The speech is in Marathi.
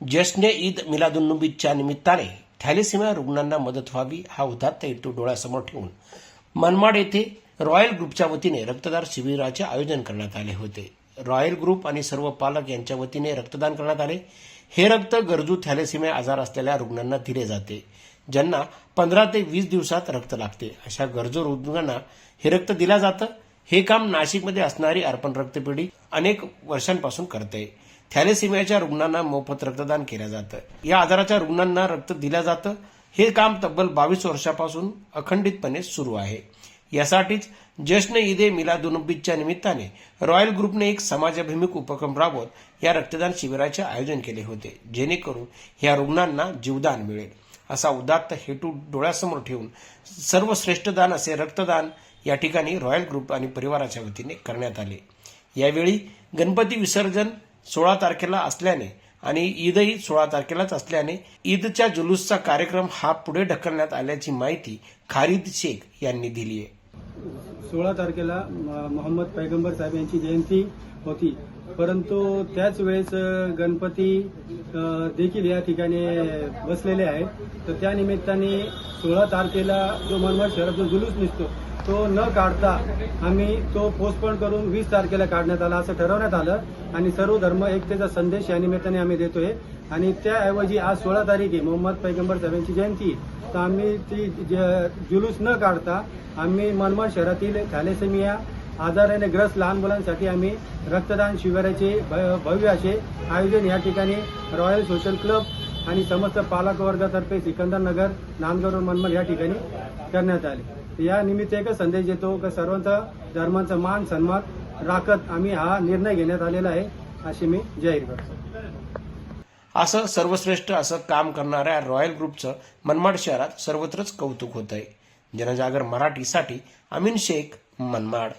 जश्ने ईद मिलादुन्नबीच्या निमित्ताने थॅलेसिमिया रुग्णांना मदत व्हावी हा उदात्त हेतू डोळ्यासमोर ठेवून. मनमाड येथे रॉयल ग्रुपच्या वतीने रक्तदार शिबिराचे आयोजन करण्यात आले होते. रॉयल ग्रुप आणि सर्व पालक यांच्या वतीने रक्तदान करण्यात आले. हे रक्त गरजू थॅलेसिमिया आजार असलेल्या रुग्णांना दिले जाते ज्यांना पंधरा ते वीस दिवसात रक्त लागते. अशा गरजू रुग्णांना हे रक्त दिलं जातं. हे काम नाशिकमध्ये असणारी अर्पण रक्तपेढी अनेक वर्षांपासून करते. थॅलेसिमियाच्या रुग्णांना मोफत रक्तदान केलं जातं. या आजाराच्या रुग्णांना रक्त दिलं जातं. हे काम तब्बल बावीस वर्षापासून अखंडितपणे सुरू आहे. यासाठीच जश्न ईदे मिलादुनबीच्या निमित्ताने रॉयल ग्रुपने एक समाजाभिमुख उपक्रम राबवत या रक्तदान शिबिराचे आयोजन केले होते. जेणेकरून या रुग्णांना जीवदान मिळेल. असा उदात्त हेतू डोळ्यासमोर ठेवून सर्वश्रेष्ठ दान असे रक्तदान या ठिकाणी रॉयल ग्रुप आणि परिवाराच्या वतीने करण्यात आले. यावेळी गणपती विसर्जन सोळा तारखेला असल्याने आणि ईदही सोळा तारखेलाच असल्याने ईदच्या जुलूसचा कार्यक्रम हा पुढे ढकलण्यात आल्याची माहिती खारिद शेख यांनी दिली आहे. सोळा तारखेला म- मोहम्मद पैगंबर साहेब यांची जयंती होती. परंतु त्याच वेळेस गणपती देखील या ठिकाणी बसलेले आहेत. तर त्या निमित्ताने सोळा तारखेला जो मनमाड शहरात जो जुलूस निघतो तो न काढता आम्ही तो पोस्टपोन करून वीस तारखेला काढण्यात आला असं ठरवण्यात आलं. आणि सर्व धर्म एकतेचा संदेश या निमित्ताने आम्ही देतोय. आणि त्याऐवजी आज सोळा तारीख आहे मोहम्मद पैगंबर साहेबांची जयंती. तर आम्ही ती ज- जुलूस न काढता आम्ही मनमाड शहरातील थॅलेसेमिया आजाराने ग्रस्त लहान मुलांसाठी आम्ही रक्तदान शिबिराचे भ- भव्य असे आयोजन या ठिकाणी रॉयल सोशल क्लब आणि समस्त पालक वर्गातर्फे सिकंदर नगर नांदगाव मनमाड या ठिकाणी करण्यात आले. या निमित्त एकच संदेश देतो की सर्वांचा धर्मांचा मान सन्मान राखत आम्ही हा निर्णय घेण्यात आलेला आहे असे मी जाहीर करतो. असं सर्वश्रेष्ठ असं काम करणाऱ्या रॉयल ग्रुपचं मनमाड शहरात सर्वत्रच कौतुक होत आहे जनजागर मराठीसाठी अमीन शेख मनमाड.